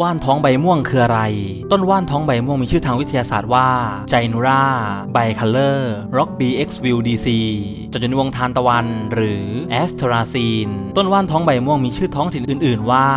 ว่านท้องใบม่วงคืออะไร ต้นว่านท้องใบม่วงมีชื่อทางวิทยาศาสตร์ว่าไจนูราไบคัลเลอร์ร็อกบีเอ็กซ์วิลดีซีจดอยู่ในวงทานตะวัน หรือแอสทราซีน ต้นว่านท้องใบม่วงมีชื่อท้องถิ่นอื่น ๆ ว่า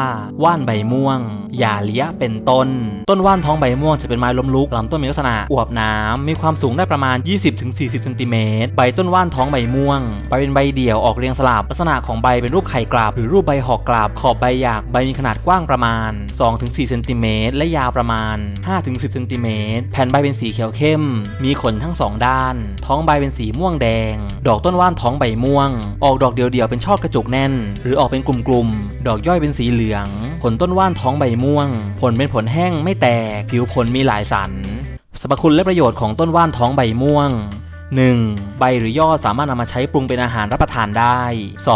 ว่านใบม่วง ยาเลียเป็นต้น ต้นว่านท้องใบม่วงจะเป็นไม้ล้มลุกลำต้นมีลักษณะอวบน้ำมีความสูงได้ประมาณ 20-40เซนติเมตรใบต้นว่านท้องใบม่วงใบเป็นใบเดี่ยวออกเรียงสลับลักษณะของใบเป็นรูปไข่กลับหรือรูปใบหอกกลับขอบใบหยากใบมีขนาดกว้างประมาณ 2-4เซนติเมตรและยาวประมาณ 5-10เซนติเมตรแผ่นใบเป็นสีเขียวเข้ม มีขนทั้งสองด้าน ท้องใบเป็นสีม่วงแดง ดอกต้นว่านท้องใบม่วง ออกดอกเดียวๆเป็นช่อกระจุกแน่น หรือออกเป็นกลุ่มๆดอกย่อยเป็นสีเหลือง ผลต้นว่านท้องใบม่วง ผลเป็นผลแห้งไม่แตก ผิวผลมีหลายสันสรรพคุณและประโยชน์ของต้นว่านท้องใบม่วง 1. ใบหรือยอดสามารถนำมาใช้ปรุงเป็นอาหารรับประทานได้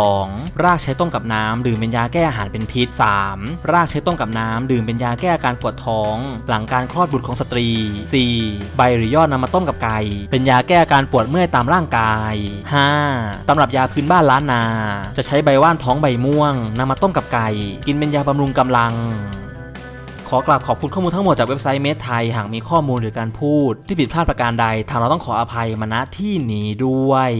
2. รากใช้ต้มกับน้ำดื่มเป็นยาแก้อาหารเป็นพิษ 3. รากใช้ต้มกับน้ำดื่มเป็นยาแก้อาการปวดท้อง หลังการคลอดบุตรของสตรี 4. ใบหรือยอดนำมาต้มกับไก่ เป็นยาแก้อาการปวดเมื่อยตามร่างกาย 5. ตำรับยาพื้นบ้านล้านนา จะใช้ใบว่านท้องใบม่วงนำมาต้มกับไก่ กินเป็นยาบำรุงกำลัง ขอกราบขอบคุณข้อมูลทั้งหมดจากเว็บไซต์เมสไทย หากมีข้อมูลหรือการพูด ที่ผิดพลาดประการใด ทางเราต้องขออภัยมาณที่นี้ด้วย